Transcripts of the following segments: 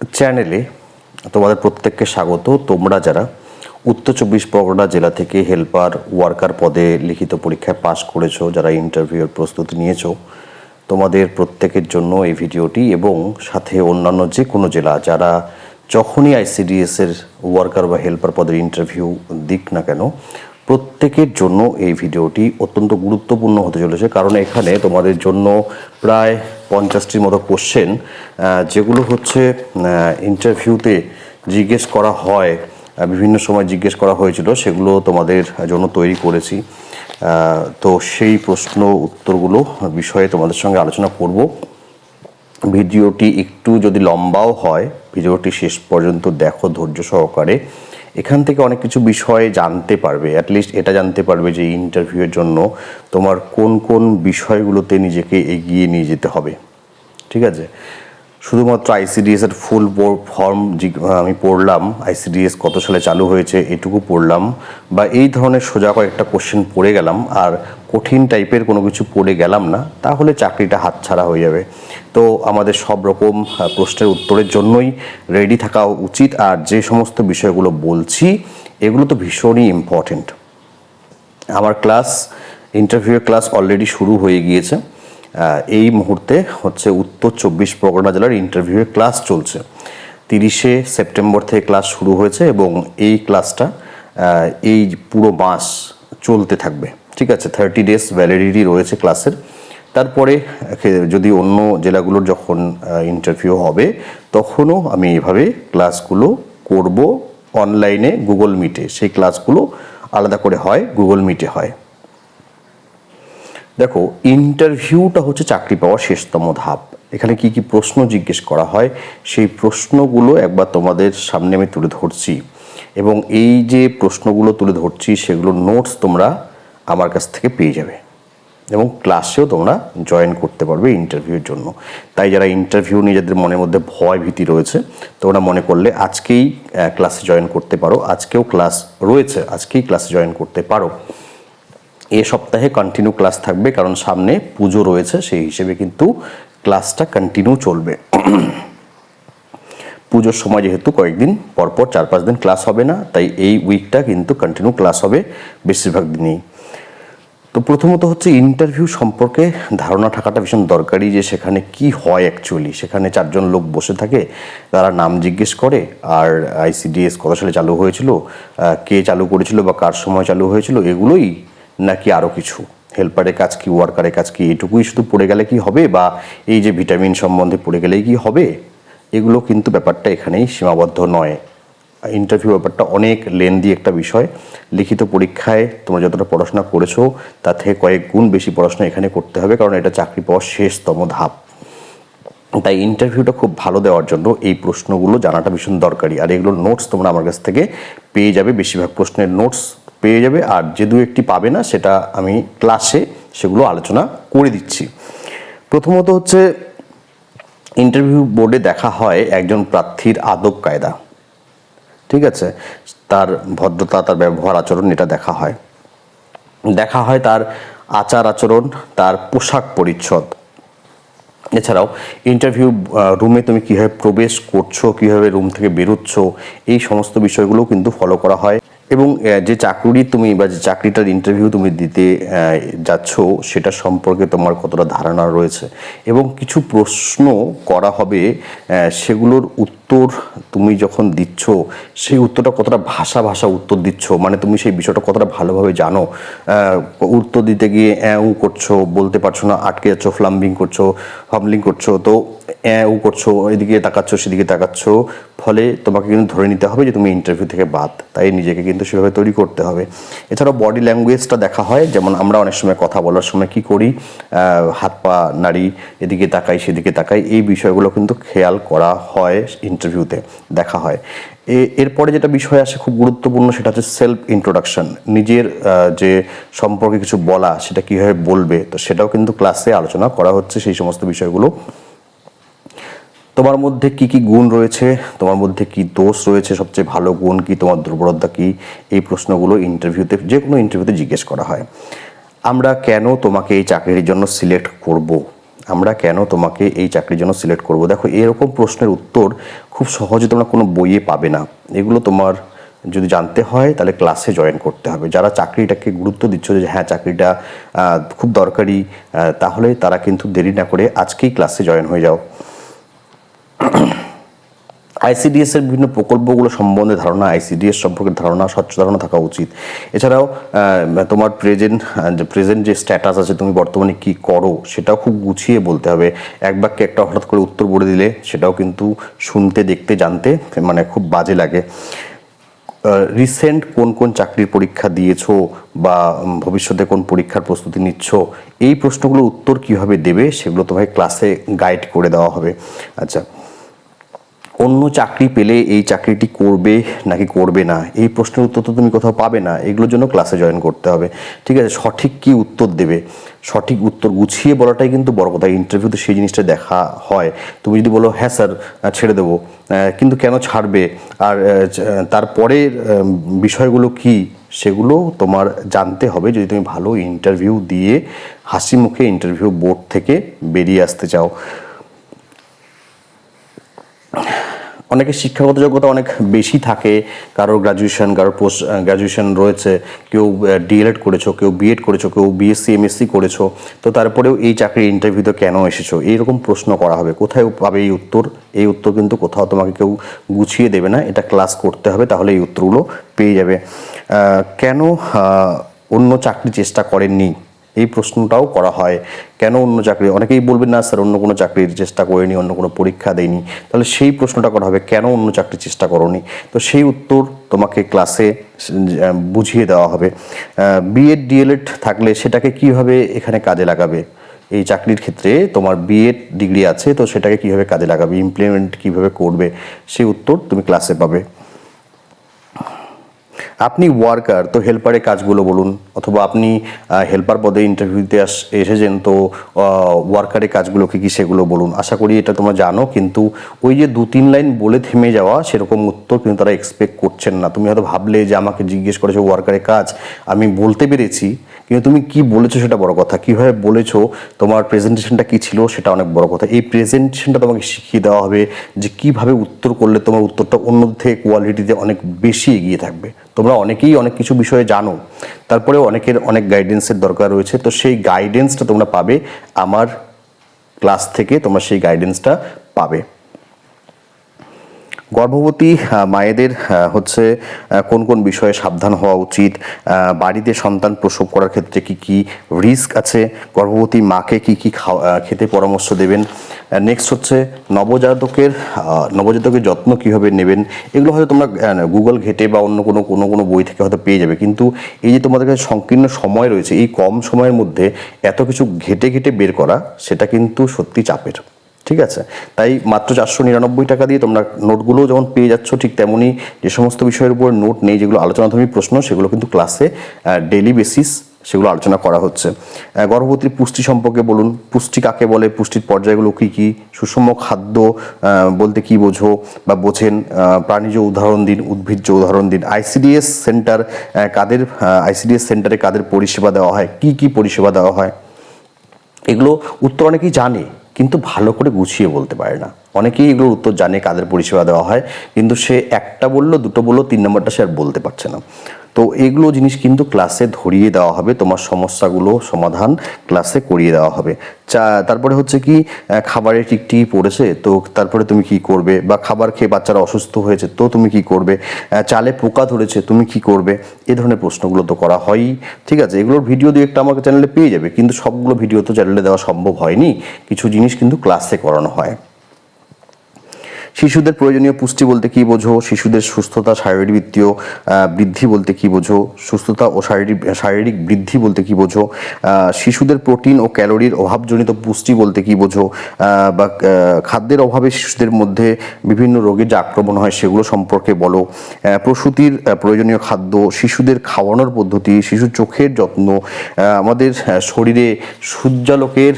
চ্যানেলে তোমাদের প্রত্যেককে স্বাগত। তোমরা যারা উত্তর চব্বিশ পরগনা জেলা থেকে হেল্পার ওয়ার্কার পদে লিখিত পরীক্ষায় পাশ করেছ, যারা ইন্টারভিউর প্রস্তুতি নিয়েছো, তোমাদের প্রত্যেকের জন্য এই ভিডিওটি এবং সাথে অন্যান্য যে কোনো জেলা, যারা যখনই আইসিডিএসের ওয়ার্কার বা হেল্পার পদের ইন্টারভিউ দিক না কেন প্রত্যেকের জন্য এই ভিডিওটি অত্যন্ত গুরুত্বপূর্ণ হতে চলেছে, কারণ এখানে তোমাদের জন্য প্রায় পঞ্চাশটির মতো কোশ্চেন যেগুলো হচ্ছে ইন্টারভিউতে জিজ্ঞেস করা হয় বিভিন্ন সময় জিজ্ঞেস করা হয়েছিল, সেগুলো তোমাদের জন্য তৈরি করেছি। তো সেই প্রশ্ন উত্তরগুলো বিষয়ে তোমাদের সঙ্গে আলোচনা করব। ভিডিওটি একটু যদি লম্বাও হয়, ভিডিওটি শেষ পর্যন্ত দেখো ধৈর্য সহকারে। এখান থেকে অনেক কিছু বিষয় জানতে পারবে অ্যাটলিস্ট এটা জানতে পারবে যে ইন্টারভিউয়ের জন্য তোমার কোন কোন বিষয়গুলোতে নিজেকে এগিয়ে নিয়ে যেতে হবে, ঠিক আছে? শুধুমাত্র আইসিডিএস এর ফুল ফর্ম আমি পড়লাম আইসিডিএস কত সালে চালু হয়েছে এটুকু পড়লাম, বা এই ধরনের সোজা কয়েকটা কোশ্চেন পড়ে গেলাম, আর কঠিন টাইপের কোনো কিছু পড়ে গেলাম না, তাহলে চাকরিটা হাতছাড়া হয়ে যাবে। তো আমাদের সব রকম প্রশ্নের উত্তরের জন্যই রেডি থাকা উচিত, আর যে সমস্ত বিষয়গুলো বলছি, এগুলো তো ভীষণই ইম্পর্টেন্ট আমার ক্লাস ইন্টারভিউয়ের ক্লাস অলরেডি শুরু হয়ে গিয়েছে। এই মুহূর্তে হচ্ছে উত্তর চব্বিশ পরগনা জেলার ইন্টারভিউয়ের ক্লাস চলছে। তিরিশে সেপ্টেম্বর থেকে ক্লাস শুরু হয়েছে এবং এই ক্লাসটা এই পুরো মাস চলতে থাকবে। ঠিক আছে থার্টি ডেজ ভ্যালিডিটি রয়েছে ক্লাসের তারপরে যদি অন্য জেলাগুলোর যখন ইন্টারভিউ হবে, তখনও আমি এভাবে ক্লাসগুলো করব অনলাইনে গুগল মিটে সেই ক্লাসগুলো আলাদা করে হয় গুগল মিটে হয়। দেখো ইন্টারভিউটা হচ্ছে চাকরি পাওয়ার শেষতম ধাপ। এখানে কি কি প্রশ্ন জিজ্ঞেস করা হয়, সেই প্রশ্নগুলো একবার তোমাদের সামনে আমি তুলে ধরছি। এবং এই যে প্রশ্নগুলো তুলে ধরছি, সেগুলো নোটস তোমরা আমার কাছ থেকে পেয়ে যাবে। এবং ক্লাসেও তোমরা জয়েন করতে পারবে ইন্টারভিউর জন্য। তাই যারা ইন্টারভিউ নিয়ে যাদের মনের মধ্যে ভয় ভীতি রয়েছে, তোমরা মনে করলে আজকেই ক্লাসে জয়েন করতে পারো। আজকেও ক্লাস রয়েছে, আজকেই ক্লাসে জয়েন করতে পারো। এ সপ্তাহে কন্টিনিউ ক্লাস থাকবে, কারণ সামনে পুজো রয়েছে, সেই হিসেবে কিন্তু ক্লাসটা কন্টিনিউ চলবে। পুজোর সময় যেহেতু কয়েকদিন পরপর চার পাঁচ দিন ক্লাস হবে না, তাই এই উইকটা কিন্তু কন্টিনিউ ক্লাস হবে বেশিরভাগ দিনই। তো প্রথমত হচ্ছে ইন্টারভিউ সম্পর্কে ধারণা থাকাটা ভীষণ দরকারি যে সেখানে কি হয় অ্যাকচুয়ালি সেখানে চারজন লোক বসে থাকে, তারা নাম জিজ্ঞেস করে, আর আইসিডিএস কত সালে চালু হয়েছিল কে চালু করেছিল বা কার সময় চালু হয়েছিল, এগুলোই নাকি আরও কিছু? হেল্পারের কাজ কি, ওয়ার্কারের কাজ কি এটুকুই শুধু পড়ে গেলে কি হবে? বা এই যে ভিটামিন সম্বন্ধে পড়ে গেলেই কি হবে? এগুলো কিন্তু ব্যাপারটা এখানেই সীমাবদ্ধ নয়। ইন্টারভিউ ব্যাপারটা অনেক লেন্দি একটা বিষয়। লিখিত পরীক্ষায় তোমরা যতটা পড়াশোনা করেছ, তার থেকে কয়েক গুণ বেশি পড়াশোনা এখানে করতে হবে, কারণ এটা চাকরি পাওয়ার শেষতম ধাপ। তাই ইন্টারভিউটা খুব ভালো দেওয়ার জন্য এই প্রশ্নগুলো জানাটা ভীষণ দরকারি। আর এগুলোর নোটস তোমরা আমার কাছ থেকে পেয়ে যাবে। বেশিরভাগ প্রশ্নের নোটস পেয়ে যাবে আর যে দু একটি পাবে না, সেটা আমি ক্লাসে সেগুলো আলোচনা করে দিচ্ছি। প্রথমত হচ্ছে ইন্টারভিউ বোর্ডে দেখা হয় একজন প্রার্থীর আদব কায়দা। ঠিক আছে? তার ভদ্রতা, তার ব্যবহার আচরণ, এটা দেখা হয়। দেখা হয় তার আচার আচরণ, তার পোশাক পরিচ্ছদ। এছাড়াও ইন্টারভিউ রুমে তুমি কীভাবে প্রবেশ করছ, কীভাবে রুম থেকে বেরোচ্ছ, এই সমস্ত বিষয়গুলো কিন্তু ফলো করা হয়। এবং যে চাকরি তুমি বা যে চাকরিটার ইন্টারভিউ তুমি দিতে যাচ্ছ, সেটা সম্পর্কে তোমার কতটা ধারণা রয়েছে? এবং কিছু প্রশ্ন করা হবে সেগুলোর উত্তর তুমি যখন দিচ্ছ, সেই উত্তরটা কতটা ভাষা ভাষা উত্তর দিচ্ছ? মানে তুমি সেই বিষয়টা কতটা ভালোভাবে জানো? উত্তর দিতে গিয়ে উ করছ, বলতে পারছ না, আটকে যাচ্ছ ফ্লাম্বিং করছ ফাম্বলিং করছ, তো উ করছ, এদিকে তাকাচ্ছ, সেদিকে তাকাচ্ছ, ফলে তোমাকে কিন্তু ধরে নিতে হবে যে তুমি ইন্টারভিউ থেকে বাদ, তাই নিজেকে কিন্তু সেভাবে তৈরি করতে হবে। এছাড়াও বডি ল্যাঙ্গুয়েজটা দেখা হয়, যেমন আমরা অনেক সময় কথা বলার সময় কি করি হাত পা নাড়ি, এদিকে তাকাই, সেদিকে তাকাই, এই বিষয়গুলো কিন্তু খেয়াল করা হয় ইন্টারভিউতে দেখা হয়। এ- এরপরে যেটা বিষয় আসে খুব গুরুত্বপূর্ণ সেটা হচ্ছে সেলফ ইন্ট্রোডাকশন নিজের যে সম্পর্কে কিছু বলা সেটা কীভাবে বলবে, তো সেটাও কিন্তু ক্লাসে আলোচনা করা হচ্ছে সেই সমস্ত বিষয়গুলো। তোমার মধ্যে কি কি গুণ রয়েছে? তোমার মধ্যে কি দোষ রয়েছে? সবচেয়ে ভালো গুণ কি? তোমার দুর্বলতা কি? এই প্রশ্নগুলো ইন্টারভিউতে যে কোনো ইন্টারভিউতে জিজ্ঞেস করা হয়। আমরা কেন তোমাকে এই চাকরির জন্য সিলেক্ট করব? আমরা কেন তোমাকে এই চাকরির জন্য সিলেক্ট করব? দেখো, এরকম প্রশ্নের উত্তর খুব সহজে তোমরা কোনো বইয়ে পাবে না। এগুলো তোমার যদি জানতে হয়, তাহলে ক্লাসে জয়েন করতে হবে। যারা চাকরিটাকে গুরুত্ব দিচ্ছ যে হ্যাঁ চাকরিটা খুব দরকারি তাহলে তারা কিন্তু দেরি না করে আজকেই ক্লাসে জয়েন হয়ে যাও। আইসিডিএস এর বিভিন্ন প্রকল্পগুলো সম্বন্ধে ধারণা আইসিডিএস সম্পর্কে ধারণা, স্বচ্ছ ধারণা থাকা উচিত। এছাড়াও তোমার প্রেজেন্ট যে প্রেজেন্ট যে স্ট্যাটাস আছে, তুমি বর্তমানে কি করো, সেটাও খুব গুছিয়ে বলতে হবে। এক বাক্যে একটা হঠাৎ করে উত্তর বলে দিলে, সেটাও কিন্তু শুনতে, দেখতে, জানতে মানে খুব বাজে লাগে। রিসেন্ট কোন কোন চাকরির পরীক্ষা দিয়েছ বা ভবিষ্যতে কোন পরীক্ষার প্রস্তুতি নিচ্ছ, এই প্রশ্নগুলোর উত্তর কীভাবে দেবে, সেগুলো তোমাকে ক্লাসে গাইড করে দেওয়া হবে। আচ্ছা অন্য চাকরি পেলে এই চাকরিটি করবে নাকি করবে না? এই প্রশ্নের উত্তর তো তুমি কোথাও পাবে না। এগুলোর জন্য ক্লাসে জয়েন করতে হবে। ঠিক আছে, সঠিক কি উত্তর দেবে? সঠিক উত্তর গুছিয়ে বলাটাই কিন্তু বড় কথা। ইন্টারভিউতে সেই জিনিসটা দেখা হয়। তুমি যদি বলো হ্যাঁ স্যার ছেড়ে দেবো। কিন্তু কেন ছাড়বে? আর তারপরের বিষয়গুলো কি? সেগুলো তোমার জানতে হবে। যদি তুমি ভালো ইন্টারভিউ দিয়ে হাসি মুখে ইন্টারভিউ বোর্ড থেকে বেরিয়ে আসতে চাও। অনেকের শিক্ষাগত যোগ্যতা অনেক বেশি থাকে, কারোর গ্রাজুয়েশন কারোর পোস্ট গ্রাজুয়েশন রয়েছে, কেউ ডিএলএড করেছ, কেউ বিএড করেছ, কেউ বিএসসি এমএসসি করেছ, তো তারপরেও এই চাকরির ইন্টারভিউতে কেন এসেছ? এইরকম প্রশ্ন করা হবে। কোথায় পাবে এই উত্তর? এই উত্তর কিন্তু কোথাও তোমাকে কেউ গুছিয়ে দেবে না, এটা ক্লাস করতে হবে, তাহলে এই উত্তরগুলো পেয়ে যাবে। কেন অন্য চাকরি চেষ্টা করেননি? এই প্রশ্নটাও করা হয়। কেন অন্য চাকরি? অনেকেই বলবেন, না স্যার, অন্য কোনো চাকরির চেষ্টা করিনি, অন্য কোনো পরীক্ষা দেয়নি তাহলে সেই প্রশ্নটা করা হবে, কেন অন্য চাকরির চেষ্টা করনি? তো সেই উত্তর তোমাকে ক্লাসে বুঝিয়ে দেওয়া হবে। বিএড ডিএলএড থাকলে সেটাকে কীভাবে এখানে কাজে লাগাবে? এই চাকরির ক্ষেত্রে তোমার বিএড ডিগ্রি আছে, তো সেটাকে কীভাবে কাজে লাগাবে? ইমপ্লিমেন্ট কীভাবে করবে? সেই উত্তর তুমি ক্লাসে পাবে। আপনি ওয়ার্কার তো হেল্পারের কাজগুলো বলুন, অথবা আপনি হেল্পার পদে ইন্টারভিউতে এসেছেন, তো ওয়ার্কারের কাজগুলো কী কী সেগুলো বলুন। আশা করি এটা তোমরা জানো, কিন্তু ওই যে দু তিন লাইন বলে থেমে যাওয়া সেরকম উত্তর কিন্তু তারা এক্সপেক্ট করছেন না। তুমি হয়তো ভাবলে যে আমাকে জিজ্ঞেস করেছ ওয়ার্কারের কাজ, আমি বলতে পেরেছি, কিন্তু তুমি কি বলেছ সেটা বড় কথা। কীভাবে বলেছ, তোমার প্রেজেন্টেশনটা কি ছিল সেটা অনেক বড় কথা। এই প্রেজেন্টেশনটা তোমাকে শিখিয়ে দেওয়া হবে যে কীভাবে উত্তর করলে তোমার উত্তরটা অন্য থেকে কোয়ালিটিতে অনেক বেশি এগিয়ে থাকবে। তোমরা অনেকেই অনেক কিছু বিষয়ে জানো। তারপরেও অনেকের অনেক গাইডেন্সের দরকার রয়েছে। তো সেই গাইডেন্সটা তোমরা পাবে আমার ক্লাস থেকে, তোমরা সেই গাইডেন্সটা পাবে। গর্ভবতী মায়েদের হচ্ছে কোন কোন বিষয়ে সাবধান হওয়া উচিত বাড়িতে সন্তান প্রসব করার ক্ষেত্রে কি কি রিস্ক আছে, গর্ভবতী মাকে কি কি খেতে পরামর্শ দেবেন নেক্সট হচ্ছে নবজাতকের নবজাতকের যত্ন কীভাবে নেবেন, এগুলো হয়তো তোমরা গুগল ঘেটে বা অন্য কোনো কোনো কোনো বই থেকে হয়তো পেয়ে যাবে, কিন্তু এই যে তোমাদের কাছে সংকীর্ণ সময় রয়েছে, এই কম সময়ের মধ্যে এত কিছু ঘেটে ঘেটে বের করা, সেটা কিন্তু সত্যি চাপের। ঠিক আছে? তাই মাত্র চারশো নিরানব্বই টাকা দিয়ে তোমরা নোটগুলো যেমন পেয়ে যাচ্ছ ঠিক তেমনই যে সমস্ত বিষয়ের উপর নোট নেই, যেগুলো আলোচনাধর্মী প্রশ্ন, সেগুলো কিন্তু ক্লাসে ডেলি বেসিস সেগুলো আলোচনা করা হচ্ছে। গর্ভবতীর পুষ্টি সম্পর্কে বলুন, পুষ্টি কাকে বলে, পুষ্টির পর্যায়গুলো কী কী, সুষম খাদ্য বলতে কি বোঝো বা বোঝেন প্রাণীজ উদাহরণ দিন, উদ্ভিজ্জ উদাহরণ দিন আইসিডিএস সেন্টার কাদের আইসিডিএস সেন্টারে কাদের পরিষেবা দেওয়া হয়, কি কি পরিষেবা দেওয়া হয়, এগুলো উত্তর অনেকেই জানে। কিন্তু ভালো করে গুছিয়ে বলতে পারে না। অনেকেই এগুলোর উত্তর জানে, কাদের পরিষেবা দেওয়া হয়, কিন্তু সে একটা বলল, দুটো বলল, তিন নম্বরটা সে আর বলতে পারছে না। তো এগুলো জিনিস কিন্তু ক্লাসে ধরিয়ে দেওয়া হবে, তোমার সমস্যাগুলো সমাধান ক্লাসে করিয়ে দেওয়া হবে। চা, তারপরে হচ্ছে কি খাবারের টিকটি পড়েছে, তো তারপরে তুমি কি করবে? বা খাবার খেয়ে বাচ্চারা অসুস্থ হয়েছে, তো তুমি কি করবে? চালে পোকা ধরেছে, তুমি কি করবে? এ ধরনের প্রশ্নগুলো তো করা হয়ই। ঠিক আছে, এগুলোর ভিডিও দিয়ে একটা আমাকে চ্যানেলে পেয়ে যাবে, কিন্তু সবগুলো ভিডিও তো চ্যানেলে দেওয়া সম্ভব হয়নি। কিছু জিনিস কিন্তু ক্লাসে করানো হয়। শিশুদের প্রয়োজনীয় পুষ্টি বলতে কি বোঝো? শিশুদের সুস্থতা, শারীরিক বৃত্তীয় বৃদ্ধি বলতে কি বোঝো? সুস্থতা ও শারীরিক শারীরিক বৃদ্ধি বলতে কি বোঝো? শিশুদের প্রোটিন ও ক্যালোরির অভাবজনিত পুষ্টি বলতে কি বোঝো? বা খাদ্যের অভাবে শিশুদের মধ্যে বিভিন্ন রোগের যে আক্রমণ হয় সেগুলো সম্পর্কে বলো। প্রসূতির প্রয়োজনীয় খাদ্য, শিশুদের খাওয়ানোর পদ্ধতি, শিশুর চোখের যত্ন আমাদের শরীরে সূর্যালোকের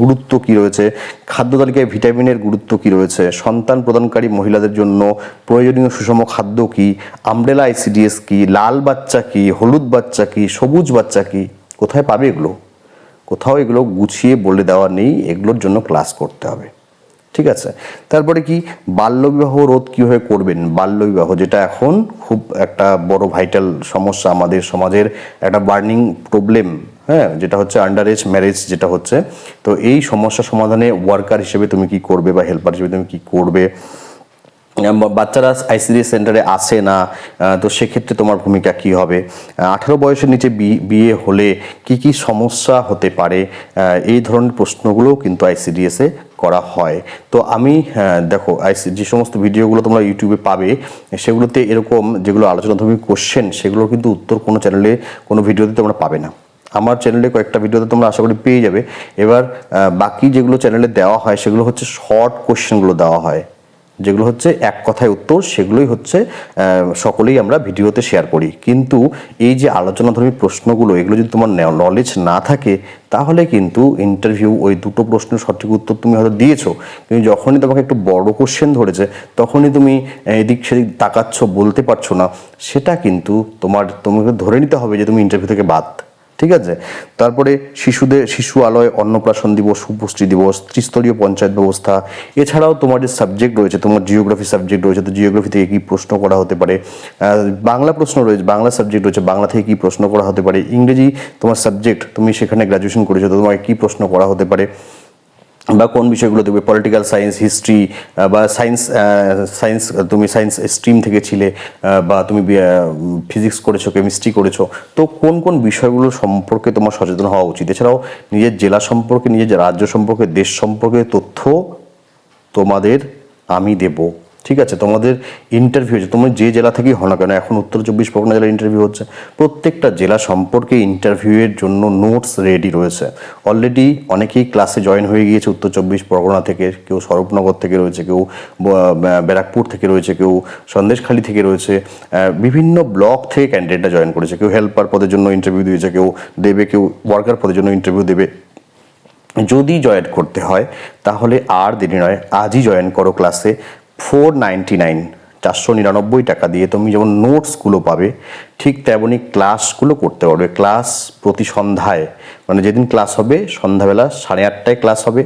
গুরুত্ব কি রয়েছে? খাদ্য তালিকায় ভিটামিনের গুরুত্ব কি রয়েছে? সন্তান প্রদানকারী মহিলাদের জন্য প্রয়োজনীয় সুষম খাদ্য কি? আমব্রেলা আইসিডিএস কি? লাল বাচ্চা কি? হলুদ বাচ্চা কি? সবুজ বাচ্চা কি? কোথায় পাবে এগুলো? কোথাও এগুলো গুছিয়ে বলে দেওয়া নেই, এগুলোর জন্য ক্লাস করতে হবে। ঠিক আছে? তারপরে কি? বাল্যবিবাহ রোধ কীভাবে করবেন? বাল্যবিবাহ, যেটা এখন খুব একটা বড় ভাইটাল সমস্যা আমাদের সমাজের, একটা বার্নিং প্রবলেম হ্যাঁ যেটা হচ্ছে আন্ডার এজ ম্যারেজ যেটা হচ্ছে, তো এই সমস্যা সমাধানে ওয়ার্কার হিসেবে তুমি কি করবে বা হেল্পার হিসেবে তুমি কি করবে? বাচ্চারা আইসিডি সেন্টারে আসে না তো সেক্ষেত্রে তোমার ভূমিকা কি হবে? আঠারো বয়সের নিচে বিয়ে হলে কি কি সমস্যা হতে পারে? এই ধরনের প্রশ্নগুলোও কিন্তু আইসিডিএসে করা হয়। তো আমি দেখো যে সমস্ত ভিডিওগুলো তোমরা ইউটিউবে পাবে, সেগুলোতে এরকম যেগুলো আলোচনাধর্মী কোশ্চেন সেগুলোর কিন্তু উত্তর কোনো চ্যানেলে কোনো ভিডিওতে তোমরা পাবে না। আমার চ্যানেলে কয়েকটা ভিডিওতে তোমরা আশা করি পেয়ে যাবে। এবার বাকি যেগুলো চ্যানেলে দেওয়া হয়, সেগুলো হচ্ছে শর্ট কোশ্চেনগুলো দেওয়া হয়। যেগুলো হচ্ছে এক কথায় উত্তর, সেগুলোই হচ্ছে সকলেই আমরা ভিডিওতে শেয়ার করি। কিন্তু এই যে আলোচনাধর্মী প্রশ্নগুলো, এগুলো যদি তোমার নলেজ না থাকে, তাহলে কিন্তু ইন্টারভিউ ওই দুটো প্রশ্নের সঠিক উত্তর তুমি হয়তো দিয়েছ। কিন্তু যখনই তোমাকে একটু বড় কোশ্চেন ধরেছে, তখনই তুমি এদিক সেদিক তাকাচ্ছ, বলতে পারছ না, সেটা কিন্তু তোমার, তোমাকে ধরে নিতে হবে যে তুমি ইন্টারভিউ থেকে বাদ। ঠিক আছে? তারপরে শিশুদের শিশু আলয় অন্নপ্রাশন দিবস উপস্থি দিবস, ত্রিস্তরীয় পঞ্চায়েত ব্যবস্থা, এছাড়াও তোমার যে সাবজেক্ট রয়েছে, তোমার জিওগ্রাফি সাবজেক্ট রয়েছে, তো জিওগ্রাফি থেকে কী প্রশ্ন করা হতে পারে? বাংলা প্রশ্ন রয়েছে, বাংলা সাবজেক্ট রয়েছে, বাংলা থেকে কী প্রশ্ন করা হতে পারে? ইংরেজি তোমার সাবজেক্ট তুমি সেখানে গ্র্যাজুয়েশন করেছ, তো তোমাকে কী প্রশ্ন করা হতে পারে? বা কোন বিষয়গুলো দেখবে? পলিটিক্যাল সায়েন্স হিস্ট্রি বা সায়েন্স সায়েন্স তুমি সায়েন্স স্ট্রিম থেকে ছিলে বা তুমি ফিজিক্স করেছ কেমিস্ট্রি করেছ, তো কোন কোন বিষয়গুলো সম্পর্কে তোমার সচেতন হওয়া উচিত? এছাড়াও নিজের জেলা সম্পর্কে, নিজের রাজ্য সম্পর্কে, দেশ সম্পর্কে তথ্য তোমাদের আমি দেব। ঠিক আছে, তোমাদের ইন্টারভিউ হচ্ছে তুমি যে জেলা থেকেই হও না কেন, এখন উত্তর চব্বিশ পরগনা জেলার ইন্টারভিউ হচ্ছে। প্রত্যেকটা জেলা সম্পর্কে ইন্টারভিউয়ের জন্য নোটস রেডি রয়েছে। অলরেডি অনেকেই ক্লাসে জয়েন হয়ে গিয়েছে উত্তর চব্বিশ পরগনা থেকে। কেউ স্বরূপনগর থেকে রয়েছে, কেউ ব্যারাকপুর থেকে রয়েছে, কেউ সন্দেশখালী থেকে রয়েছে। বিভিন্ন ব্লক থেকে ক্যান্ডিডেটরা জয়েন করেছে। কেউ হেল্পার পদের জন্য ইন্টারভিউ দিয়েছে, কেউ দেবে, কেউ ওয়ার্কার পদের জন্য ইন্টারভিউ দেবে। যদি জয়েন করতে হয়, তাহলে আর দেরি নয়, আজই জয়েন করো ক্লাসে ফোর নাইনটি নাইন, চারশো নিরানব্বই টাকা দিয়ে তুমি যেমন নোটসগুলো পাবে, ঠিক তেমনই ক্লাসগুলো করতে পারবে। ক্লাস প্রতি সন্ধ্যায় মানে যেদিন ক্লাস হবে, সন্ধ্যাবেলা সাড়ে আটটায় ক্লাস হবে,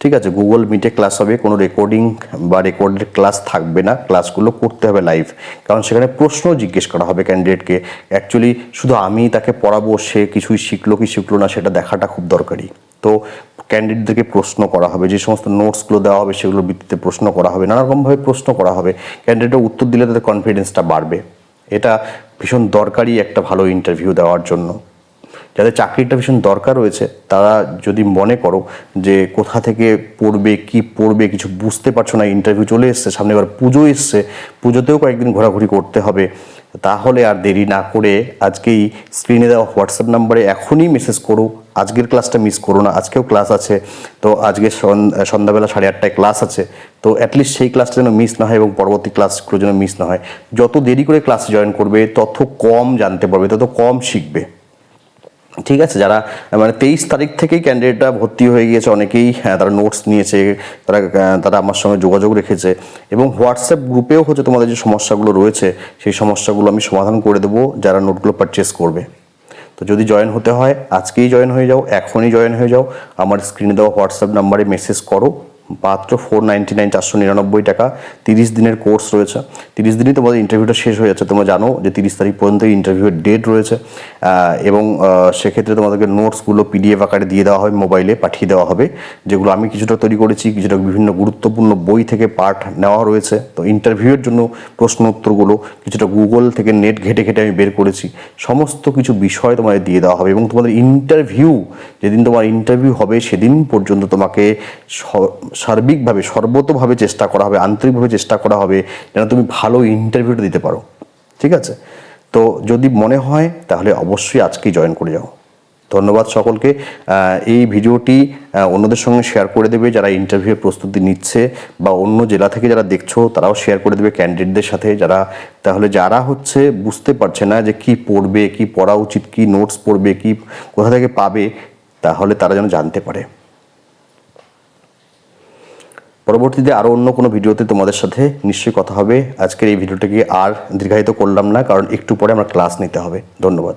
ঠিক আছে? গুগল মিটে ক্লাস হবে, কোনো রেকর্ডিং বা রেকর্ডেড ক্লাস থাকবে না, ক্লাসগুলো করতে হবে লাইভ। কারণ সেখানে প্রশ্ন জিজ্ঞেস করা হবে ক্যান্ডিডেটকে। অ্যাকচুয়ালি শুধু আমি তাকে পড়াবো, সে কিছুই শিখলো কি শিখলো না, সেটা দেখাটা খুব দরকারি। তো ক্যান্ডিডেটদেরকে প্রশ্ন করা হবে, যে সমস্ত নোটসগুলো দেওয়া হবে সেগুলোর ভিত্তিতে প্রশ্ন করা হবে, নানারকমভাবে প্রশ্ন করা হবে। ক্যান্ডিডেটের উত্তর দিলে তাদের কনফিডেন্সটা বাড়বে। এটা ভীষণ দরকারি একটা ভালো ইন্টারভিউ দেওয়ার জন্য। যাদের চাকরিটা ভীষণ দরকার রয়েছে, তারা যদি মনে করো যে কোথা থেকে পড়বে, কি পড়বে, কিছু বুঝতে পারছ না ইন্টারভিউ চলে এসছে, সামনে এবার পুজো এসছে, পুজোতেও কয়েকদিন ঘোরাঘুরি করতে হবে, তাহলে আর দেরি না করে আজকেই স্ক্রিনে দেওয়া হোয়াটসঅ্যাপ নাম্বারে এখনই মেসেজ করো আজকের ক্লাসটা মিস করো না আজকেও ক্লাস আছে। তো আজকে সন- সন্ধ্যাবেলা সাড়ে আটটায় ক্লাস আছে। তো অ্যাটলিস্ট সেই ক্লাসটা যেন মিস না হয় এবং পরবর্তী ক্লাসগুলো যেন মিস না হয়। যত দেরি করে ক্লাসে জয়েন করবে তত কম জানতে পারবে তত কম শিখবে। ঠিক আছে যারা মানে তেইশ তারিখ থেকেই ক্যান্ডিডেটরা ভর্তি হয়ে গিয়েছে অনেকেই হ্যাঁ, তারা নোটস নিয়েছে তারা তারা আমার সঙ্গে যোগাযোগ রেখেছে এবং হোয়াটসঅ্যাপ গ্রুপেও হচ্ছে তোমাদের যে সমস্যাগুলো রয়েছে সেই সমস্যাগুলো আমি সমাধান করে দেবো যারা নোটগুলো পারচেস করবে। তো যদি জয়েন হতে হয়, আজকেই জয়েন হয়ে যাও, এখনই জয়েন হয়ে যাও। আমার স্ক্রিনে দেওয়া হোয়াটসঅ্যাপ নাম্বারে মেসেজ করো। মাত্র ফোর নাইনটি নাইন চারশো নিরানব্বই টাকা, তিরিশ দিনের কোর্স রয়েছে। তিরিশ দিনই তোমাদের ইন্টারভিউটা শেষ হয়ে যাচ্ছে। তোমরা জানো যে তিরিশ তারিখ পর্যন্ত ইন্টারভিউয়ের ডেট রয়েছে। এবং সেক্ষেত্রে তোমাদেরকে নোটসগুলো পিডিএফ আকারে দিয়ে দেওয়া হবে মোবাইলে পাঠিয়ে দেওয়া হবে, যেগুলো আমি কিছুটা তৈরি করেছি, কিছুটা বিভিন্ন গুরুত্বপূর্ণ বই থেকে পাঠ নেওয়া রয়েছে। তো ইন্টারভিউয়ের জন্য প্রশ্ন উত্তরগুলো কিছুটা গুগল থেকে নেট ঘেটে ঘেটে আমি বের করেছি। সমস্ত কিছু বিষয় তোমাদের দিয়ে দেওয়া হবে এবং তোমাদের ইন্টারভিউ যেদিন তোমার ইন্টারভিউ হবে, সেদিন পর্যন্ত তোমাকে সার্বিকভাবে, সর্বতভাবে চেষ্টা করা হবে, আন্তরিকভাবে চেষ্টা করা হবে যেন তুমি ভালো ইন্টারভিউটা দিতে পারো। ঠিক আছে? তো যদি মনে হয়, তাহলে অবশ্যই আজকেই জয়েন করে যাও। ধন্যবাদ সকলকে। এই ভিডিওটি অন্যদের সঙ্গে শেয়ার করে দেবে যারা ইন্টারভিউয়ের প্রস্তুতি নিচ্ছে বা অন্য জেলা থেকে যারা দেখছ, তারাও শেয়ার করে দেবে ক্যান্ডিডেটদের সাথে। যারা, তাহলে যারা হচ্ছে বুঝতে পারছে না যে কি পড়বে, কি পড়া উচিত, কি নোটস পড়বে, কি কোথা থেকে পাবে, তাহলে তারা যেন জানতে পারে। পরবর্তীতে আরও অন্য কোনো ভিডিওতে তোমাদের সাথে নিশ্চয়ই কথা হবে। আজকের এই ভিডিওটাকে আর দীর্ঘায়িত করলাম না, কারণ একটু পরে আমার ক্লাস নিতে হবে। ধন্যবাদ।